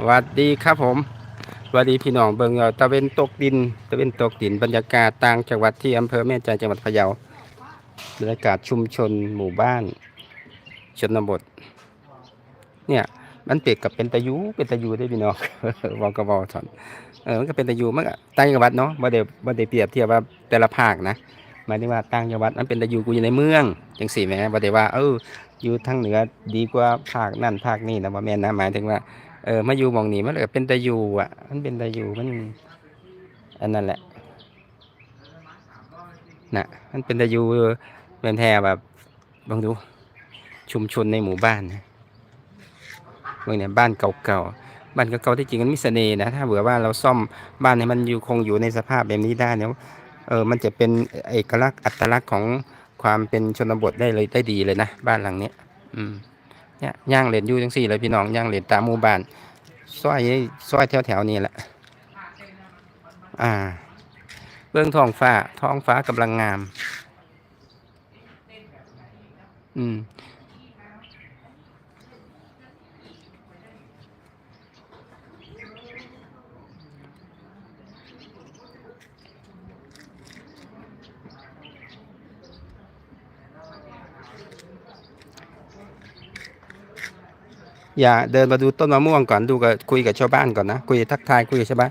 สวัสดีครับผมสวัสดีพี่น้องเบิงเอาตะเวนตกดิน ตะเวนตกดินบรรยากาศต่างจังหวัดที่อำเภอแม่ใจจังหวัดพะเยาบรรยากาศชุมชนหมู่บ้าน ชนบท เนี่ยมันเปรียบกับเป็นตะยูเป็นตะยูได้พี่น้องบอกกบอสอนเออมันก็เป็นตะยูมันก็ต่างจังหวัดเนาะบ่ได้บ่ได้เปรียบเทียบว่าแต่ละภาคนะหมายถึงว่าต่างจังหวัดมันเป็นตะยูกูอยู่ในเมืองจังสี่แหมบ่ได้ว่าเออ อยู่ทางเหนือดีกว่าภาคนั่นภาคนี้นะบ่าแม่นนะหมายถึงว่าเออมาอยู่มองนี้มันก็เป็นตะยูอะ มันเป็นตะยูมันอันนั้นแหละน่ะมันเป็นตะยูเป็นแท้แบบลองดู ชุมชนในหมู่บ้านนะเมื่อเนี่ยบ้านเก่าๆบ้านเก่าๆที่จริงมันมีเสน่ห์นะถ้าเผื่อว่าเราซ่อมบ้านให้มันอยู่คงอยู่ในสภาพแบบนี้ได้เนี่ยเออมันจะเป็นเอกลักษณ์อัตลักษณ์ของ ความเป็นชนบทได้เลยได้ดีเลยนะบ้านหลังนี้อืมเนี่ยย่างเหรียญยู่จังสี่เลยพี่น้องย่างเหรียญตามหมู่บ้านซอยซอยแถวแถวๆนี้แหละ อ่า เบื้องท้องฟ้าท้องฟ้ากำลังงาม อืม อย่าเดินมาดูต้นมะม่วงก่อนดูกับคุยกับชาวบ้านก่อนนะ คุยทักทายคุยกับชาวบ้าน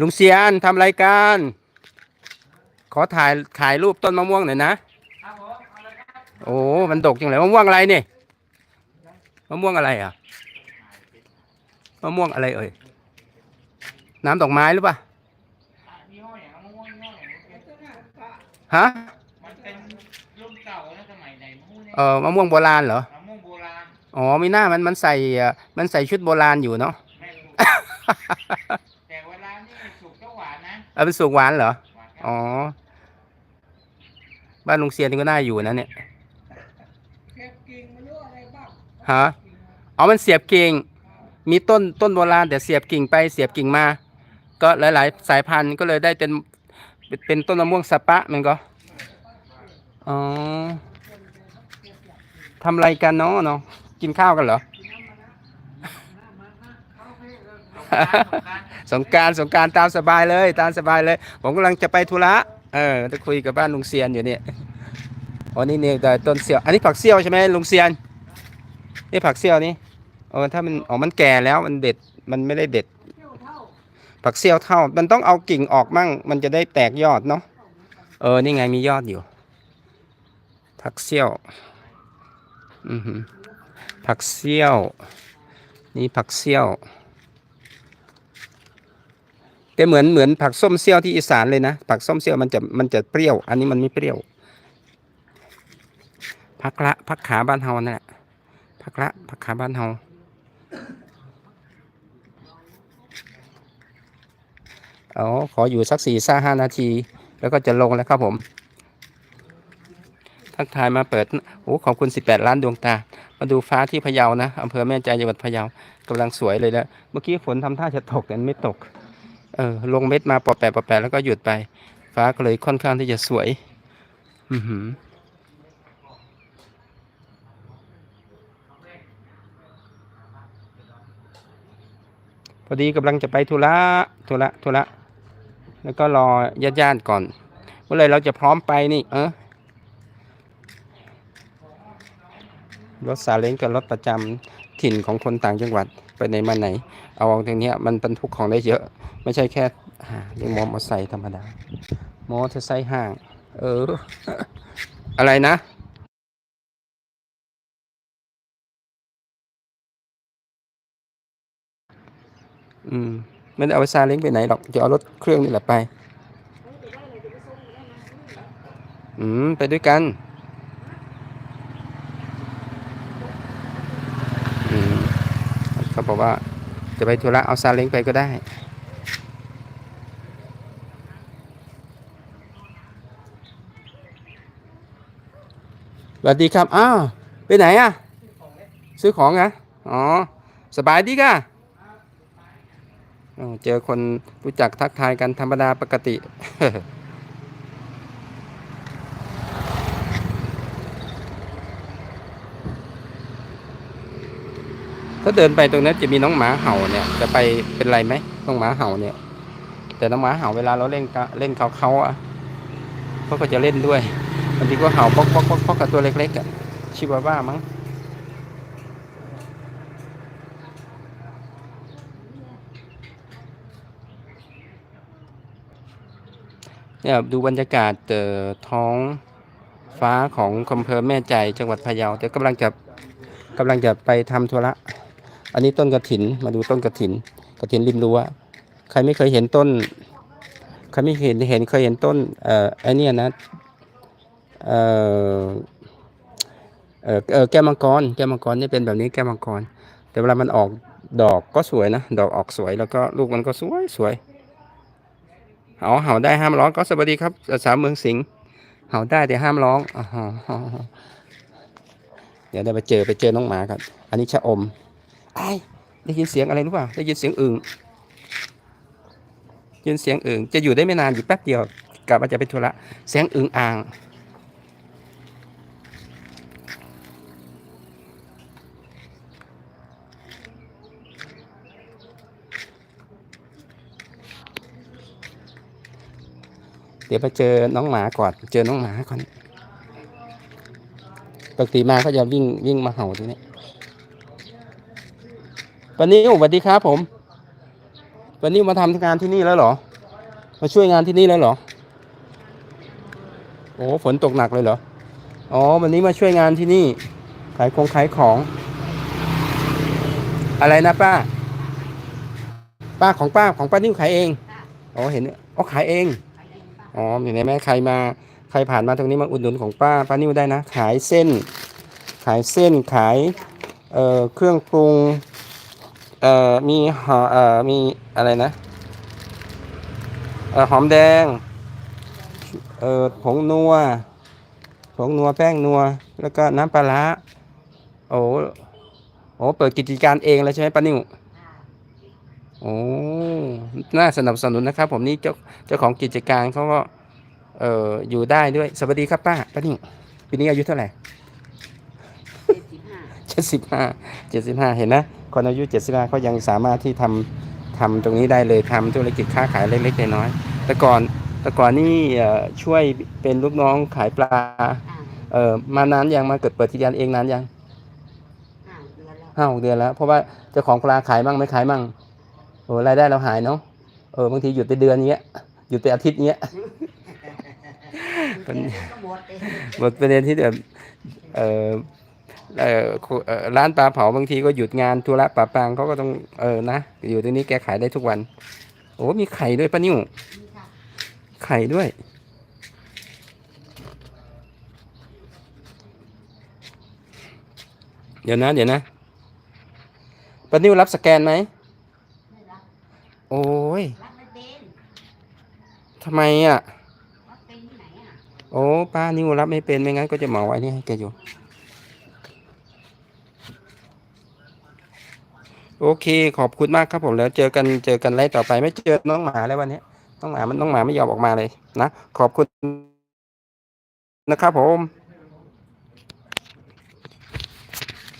ลุงเสียนทำรายการ ขอถ่ายถ่ายรูปต้นมะม่วงหน่อยนะโอ้มันดกจังเลยมะม่วงอะไรเนี่ยมะม่วงอะไรอะมะม่วงอะไรเอ่ยน้ำดอกไม้หรือเปล่าฮะมันเป็นรุ่นเก่านะสมัยไหนมะม่วงเนี่ยเออมะม่วงโบราณเหรอ อ๋อมีหน้ามันมันใส่เอ่อมันใส่ชุดโบราณอยู่เนาะไม่รู้แต่เวลานี่สุกก็หวานนะเอาเป็นสุกหวานเหรอหวานครับอ๋อ บ้านลุงเซียนนี่ก็น่าอยู่นะเนี่ยแค่กิ่งมันรู้อะไรบ้างฮะเอามันเสียบกิ่ง มีต้นต้นโบราณแต่เสียบกิ่งไปเสียบกิ่งมา ก็หลาย ๆ สายพันธุ์ก็เลยได้เป็นเป็นต้นมะม่วงสะปะมันก็ อ๋อทำอะไรกันเนาะเนาะ กินข้าวกันเหรอ สงการสงการตามสบายเลย ตามสบายเลย ผมกำลังจะไปธุระเออจะคุยกับบ้านลุงเซียนอยู่เนี่ยอ๋อนี่เนี่ยแต่ต้นเสี่ยว อันนี้ผักเสี่ยวใช่ไหมลุงเซียนนี่ผักเสี่ยวนี่เออถ้ามันอ๋อมันแก่แล้วมันเด็ดมันไม่ได้เด็ด ผักเสี่ยวเท่า มันต้องเอากิ่งออกมั่ง มันจะได้แตกยอดเนาะเออนี่ไงมียอดอยู่ผักเสี่ยว อือหือ ผักเสี่ยว นี่ผักเสี่ยว แต่เหมือนเหมือนผักส้มเซี่ยวที่อีสานเลยนะ ผักส้มเซี่ยวมันจะมันจะเปรี้ยว อันนี้มันไม่เปรี้ยว ผักละผักขาบ้านเฮานั่นแหละผักละผักขาบ้านเฮาเอาขออยู่สักสี่ซ่าห้านาที แล้วก็จะลงแล้วครับผม ทักทายมาเปิด โอ้ ขอบคุณ 18 ล้านดวงตา มาดูฟ้าที่พะเยานะอำเภอแม่ใจจังหวัดพะเยากำลังสวยเลยแล้วเมื่อกี้ฝนทำท่าจะตกแต่ไม่ตก เออลงเม็ดมาปอแปะปอแปะแล้วก็หยุดไป ฟ้าก็เลยค่อนข้างที่จะสวย อือหือพอดีกำลังจะไปธุระธุระธุระแล้วก็รอญาติญาติก่อนเมื่อไรเราจะพร้อมไปนี่ เออ รถซาเล้งกับรถประจำถิ่นของคนต่างจังหวัดไปไหนมาไหน เอาตรงนี้มันบรรทุกของได้เยอะ ไม่ใช่แค่อ่าเรียกมอเตอร์ไซค์ธรรมดา มอเตอร์ไซค์ห้าง เออ อะไรนะอืมไม่ได้เอาซาเล้งไปไหนหรอกจะเอารถเครื่องนี่แหละไป อืม ไปด้วยกัน อืม เขาบอกว่าจะไปธุระเอาซาเล้งไปก็ได้ สวัสดีครับ อ้าว ไปไหนอะ ซื้อของไงอ๋อ สบายดีก่ะอ้าเจอคนรู้จักทักทายกันธรรมดาปกติ อ ถ้า เดินไปตรงนั้นจะมีน้องหมาเห่าเนี่ย จะไปเป็นไรไหมน้องหมาเห่าเนี่ย แต่น้องหมาเห่าเวลาเราเล่นเล่นเขาเขาอะเขาก็จะเล่นด้วยบางทีก็เห่าป๊อกป๊อกป๊อกป๊อกกับตัวเล็กๆอะชิวาว่ามั้งเนี่ยดูบรรยากาศเอ่อท้องฟ้าของอำเภอแม่ใจจังหวัดพะเยาแต่กำลังจะกำลังจะไปทำธุระ อันนี้ต้นกระถินมาดูต้นกระถินกระถินริมรั้วใครไม่เคยเห็นต้นใครไม่เห็นเห็นเคยเห็นต้นเอ่อไอเนี่ยนะเอ่อเอ่อเออแก้วมังกรแก้วมังกรนี่เป็นแบบนี้แก้วมังกร แต่เวลามันออกดอกก็สวยนะ ดอกออกสวยแล้วก็ลูกมันก็สวยสวยเห่าเห่าได้ห้ามร้องก็สวัสดีครับสาวเมืองสิงห์เห่าได้แต่ห้ามร้องอ๋อเดี๋ยวได้ไปเจอไปเจอน้องหมาครับอันนี้ชะอม ไอ้ได้ยินเสียงอะไรรู้เปล่าได้ยินเสียงอึ่งยินเสียงอึ่งจะอยู่ได้ไม่นานอยู่แป๊บเดียวกลับมาจะไปธุระเสียงอึ่งอ่าง เดี๋ยวไปเจอน้องหมาก่อนเจอน้องหมาก่อนปกติมาเขาจะวิ่งวิ่งมาเห่าตรงนี้ วันนี้สวัสดีครับผม วันนี้มาทำงานที่นี่แล้วเหรอ มาช่วยงานที่นี่แล้วเหรอ โอ้ฝนตกหนักเลยเหรอ อ๋อ วันนี้มาช่วยงานที่นี่ ขายของขายของ อะไรนะป้า ป้าของป้าของป้านิ่วขายเอง อ๋อ เห็นอ๋อขายเอง อ๋อเห็นไหมใครมาใครผ่านมาตรงนี้มาอุดหนุนของป้าป้านิ่วได้นะ ขายเส้น ขายเส้นขาย เอ่อ เครื่องปรุง เอ่อมีหอเอ่อมีอะไรนะเอ่อหอมแดงเอ่อผงนัวผงนัวแป้งนัว แล้วก็น้ำปลาร้าโอ้โอ้เปิดกิจการเองแล้วใช่ไหมป้านิ่วโอ้น่าสนับสนุนนะครับ ผมนี่เจ้าเจ้าของกิจการเขาก็เอ่ออยู่ได้ด้วย สวัสดีครับป้าป้านิ่วปีนี้อายุเท่าไหร่เจ็ดสิบห้าเจ็ดสิบห้าเห็นนะ คนอายุเจ็ดสิบห้าเขายังสามารถที่ทำทำตรงนี้ได้เลยทำธุรกิจค้าขายเล็กๆน้อยๆแต่ก่อนแต่ก่อนนี่เอ่อช่วยเป็นลูกน้องขายปลาเอ่อมานานยังมาเกิดเปิดที่ร้านเองนานยังห้าหกเดือนแล้ว เพราะว่าเจ้าของปลาขายมั่งไม่ขายมั่งโอ้รายได้เราหายเนาะเออบางทีหยุดไปเดือนเงี้ยหยุดไปอาทิตย์เงี้ยเป็นหมดประเด็นที่แบบเออเออคุเอ่อ ร้านปลาเผาบางทีก็หยุดงานธุระปะปางเขาก็ต้องเออนะอยู่ตรงนี้แกขายได้ทุกวัน โอ้มีไข่ด้วยป้านิ่วไข่ด้วย เดี๋ยวนะ เดี๋ยวนะป้านิ่วรับสแกนไหมโอ้ยทำไมอะ โอ้ป้านิ่วรับไม่เป็นไม่งั้นก็จะเหมาไว้นี่ให้แกอยู่ โอเค ขอบคุณมากครับผมแล้วเจอกันเจอกันไล่ต่อไปไม่เจอน้องหมาแล้ววันนี้น้องหมามันน้องหมาไม่ยอมออกมาเลยนะขอบคุณนะครับผม